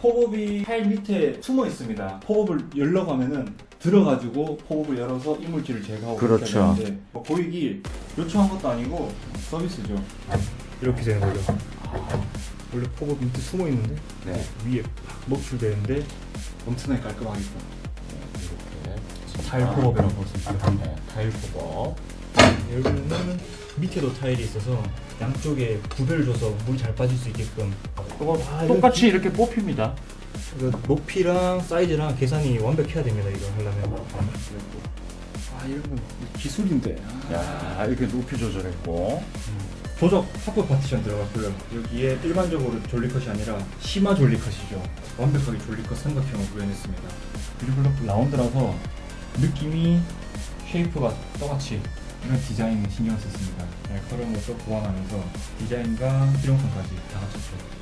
팝업이 타일 밑에 숨어 있습니다. 팝업을 열려고 하면은 들어가지고 팝업을 열어서 이물질을 제거하고 그렇죠. 하는데 뭐 고객이 요청한 것도 아니고 서비스죠. 이렇게 되는 거죠. 원래 팝업 밑에 숨어 있는데 네. 위에 팍 노출되는데 엄청나게 깔끔하겠죠. 이렇게. 타일 팝업이라고 볼수 있어요. 네, 타일 팝업. 여기는 밑에도 타일이 있어서 양쪽에 구별을 줘서 물이 잘 빠질 수 있게끔. 이거 아, 똑같이 이렇게 뽑힙니다. 이거 높이랑 사이즈랑 계산이 완벽해야 됩니다 이거 하려면. 아 이런 건 기술인데. 야, 이렇게 높이 조절했고. 조적 합법 파티션 들어갔고요. 여기에 일반적으로 졸리컷이 아니라 심화 졸리컷이죠. 완벽하게 졸리컷 삼각형을 구현했습니다. 유리블럭 라운드라서 느낌이 쉐이프가 똑같이 이런 디자인 신경을 썼습니다. 네, 날카로운 것도 보완하면서 디자인과 실용성까지 다 갖췄죠